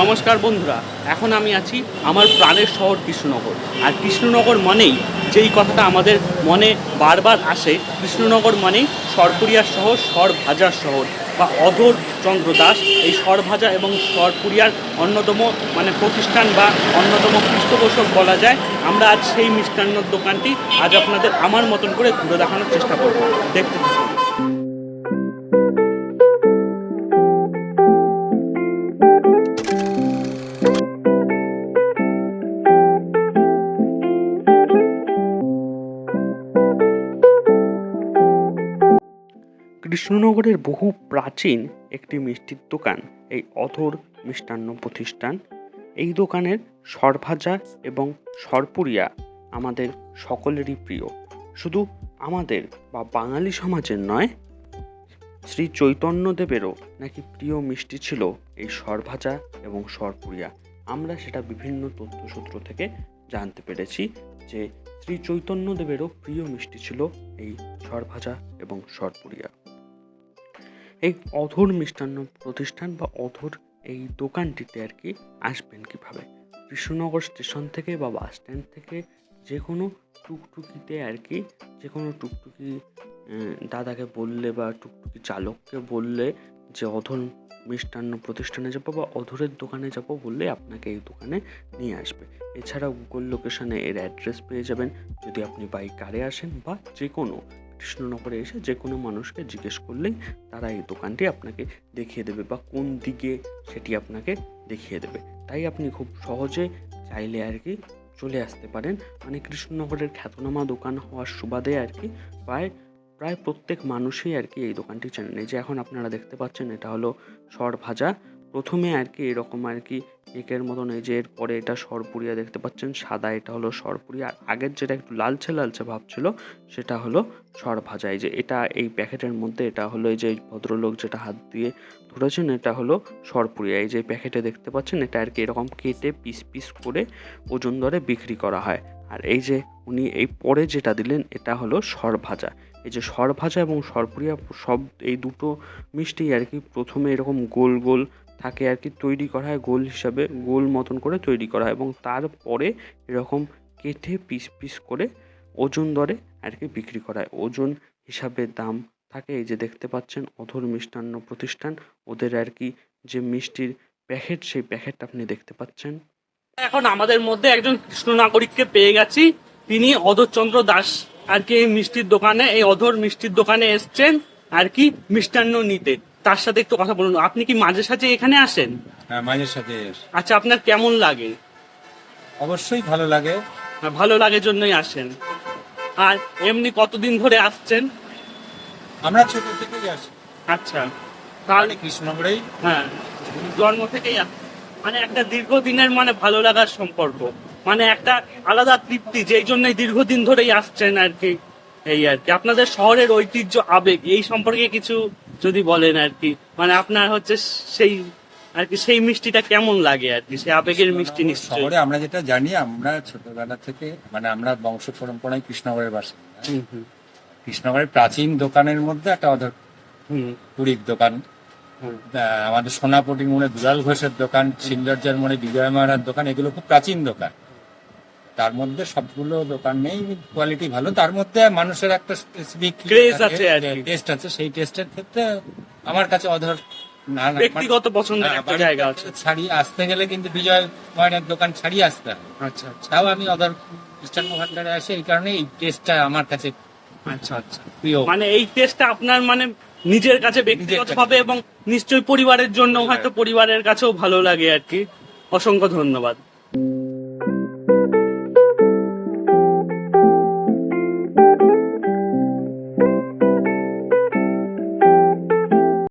নমস্কার বন্ধুরা, এখন আমি আছি আমার প্রাণের শহর কৃষ্ণনগর। আর কৃষ্ণনগর মানেই যেই কথাটা আমাদের মনে বারবার আসে, কৃষ্ণনগর মানেই সরপুরিয়ার শহর সর ভাজার শহর বা অধর চন্দ্র দাস। এই সরভাজা এবং সরপুরিয়ার অন্যতম মানে প্রতিষ্ঠান বা অন্যতম পৃষ্ঠপোষক বলা যায়। আমরা আজ সেই মিষ্টান্নর দোকানটি আজ আপনাদের আমার মতন করে ঘুরে দেখানোর চেষ্টা করব। দেখতে কৃষ্ণনগরের বহু প্রাচীন একটি মিষ্টির দোকান, এই অধর মিষ্টান্ন প্রতিষ্ঠান। এই দোকানের সরভাজা এবং সরপুরিয়া আমাদের সকলেরই প্রিয়। শুধু আমাদের বা বাঙালি সমাজের নয়, শ্রী চৈতন্যদেবেরও নাকি প্রিয় মিষ্টি ছিল এই সরভাজা এবং সরপুরিয়া। আমরা সেটা বিভিন্ন তথ্যসূত্র থেকে জানতে পেরেছি যে শ্রী চৈতন্যদেবেরও প্রিয় মিষ্টি ছিল এই সরভাজা এবং সরপুরিয়া। এই অধর মিষ্টান্ন প্রতিষ্ঠান বা অধর এই দোকানটিতে আর কি আসবেন কীভাবে? কৃষ্ণনগর স্টেশন থেকে বা বাস স্ট্যান্ড থেকে যে কোনো টুকটুকিতে আর কি যে কোনো টুকটুকি দাদাকে বললে বা টুকটুকি চালককে বললে যে অধর মিষ্টান্ন প্রতিষ্ঠানে যাব বা অধরের দোকানে যাব বললে আপনাকে এই দোকানে নিয়ে আসবে। এছাড়া গুগল লোকেশনে এর অ্যাড্রেস পেয়ে যাবেন। যদি আপনি বাই কারে আসেন বা যে কোনো কৃষ্ণনগরে এসে যে কোনো মানুষকে জিজ্ঞেস করলেই তারা এই দোকানটি আপনাকে দেখিয়ে দেবে বা কোন দিকে সেটি আপনাকে দেখিয়ে দেবে। তাই আপনি খুব সহজে চাইলে আর কি চলে আসতে পারেন। মানে কৃষ্ণনগরের খ্যাতনামা দোকান হওয়ার সুবাদে আর কি প্রায় প্রায় প্রত্যেক মানুষই আর কি এই দোকানটি চেনেন। এই যে এখন আপনারা দেখতে পাচ্ছেন এটা হলো সর ভাজা প্রথমে আর কি এরকম আর কি কেকের মতন এই যে এরপরে এটা সরপুরিয়া দেখতে পাচ্ছেন, সাদা এটা হলো সরপুরিয়া। আর আগের যেটা একটু লালচে লালচে ভাব ছিল, সেটা হলো সর ভাজা এই যে এটা এই প্যাকেটের মধ্যে এটা হলো এই যে ভদ্রলোক যেটা হাত দিয়ে ধরেছেন, এটা হলো সরপুরিয়া। এই যে প্যাকেটে দেখতে পাচ্ছেন, এটা আর কি এরকম কেটে পিস পিস করে ওজন দরে বিক্রি করা হয়। আর এই যে উনি এই পরে যেটা দিলেন, এটা হলো সর ভাজা এই যে সর ভাজা এবং সরপুরিয়া সব এই দুটো মিষ্টি আর কি প্রথমে এরকম গোল গোল থাকে আর কি তৈরি করা হয় গোল হিসাবে, গোল মতন করে তৈরি করা হয় এবং তারপরে এরকম কেটে পিস পিস করে ওজন দরে আর কি বিক্রি করা হয়। ওজন হিসাবে দাম থাকে এই যে দেখতে পাচ্ছেন, অধর মিষ্টান্ন প্রতিষ্ঠান। ওদের আর কি যে মিষ্টির প্যাকেট, সেই প্যাকেটটা আপনি দেখতে পাচ্ছেন। এখন আমাদের মধ্যে একজন কৃষ্ণ নাগরিককে পেয়ে গেছি। তিনি অধরচন্দ্র দাস আর কি এই মিষ্টির দোকানে, এই অধর মিষ্টির দোকানে এসছেন আর কি মিষ্টান্ন নিতে। তার সাথে একটু কথা বলুন। আপনি কি মাঝে সাঝে এখানে আসেন? হ্যাঁ মাঝে সাথে আচ্ছা আপনার কেমন লাগে? অবশ্যই ভালো লাগে। আর ভালো লাগে জন্যই আসেন। আর এমনি কতদিন ধরে আসছেন? আমরা ছোট থেকেই আসি। আচ্ছা তাহলে আমি কৃষ্ণনগরেই। হ্যাঁ জন্ম থেকেই মানে একটা দীর্ঘদিনের মানে ভালো লাগার সম্পর্ক। মানে একটা আলাদা তৃপ্তি যেই জন্যই দীর্ঘদিন ধরেই আসছেন আর কি। এই আর কি আপনাদের শহরের ঐতিহ্য আবেগ এই সম্পর্কে কিছু যদি বলেন আর কি মানে আপনার হচ্ছে সেই আর কি সেই মিষ্টিটা কেমন লাগে আর কি সেই আবেগের মিষ্টি নিশ্চয়ই। শহরে আমরা যেটা জানি আমরা ছোটবেলা থেকে মানে আমরা বংশ পরম্পরায় কৃষ্ণনগরের হুম হুম। কৃষ্ণনগরের প্রাচীন দোকানের মধ্যে একটা অধর হুম। পুরীর দোকান। আমাদের সোনাপটি মোড়ে দুলাল ঘোষের দোকান সিন্দার্জার মোড়ে বিজয় মারার দোকান এগুলো খুব প্রাচীন দোকান। তার মধ্যে সবগুলো দোকান নেই কোয়ালিটি ভালো। তার মধ্যে মানুষের একটা স্পেসিফিক টেস্ট আছে সেই টেস্টের ক্ষেত্রে আমার কাছে অধর ব্যক্তিগত পছন্দের হ্যাঁ, একটা জায়গা আছে। ছাড়িয়ে আসতে গেলে কিন্তু বিজয় ময়নের দোকান ছাড়িয়ে আসতে হয়। আচ্ছা আচ্ছা। তাও আমি অদার খ্রিস্টান ভান্ডারে আসি এই কারণে এই টেস্টটা আমার কাছে আচ্ছা আচ্ছা। প্রিয়। মানে এই টেস্টটা আপনার মানে নিজের কাছে ব্যক্তিগতভাবে এবং নিশ্চয়ই পরিবারের জন্য হয়তো পরিবারের কাছেও ভালো লাগে আর কি। অসংখ্য ধন্যবাদ।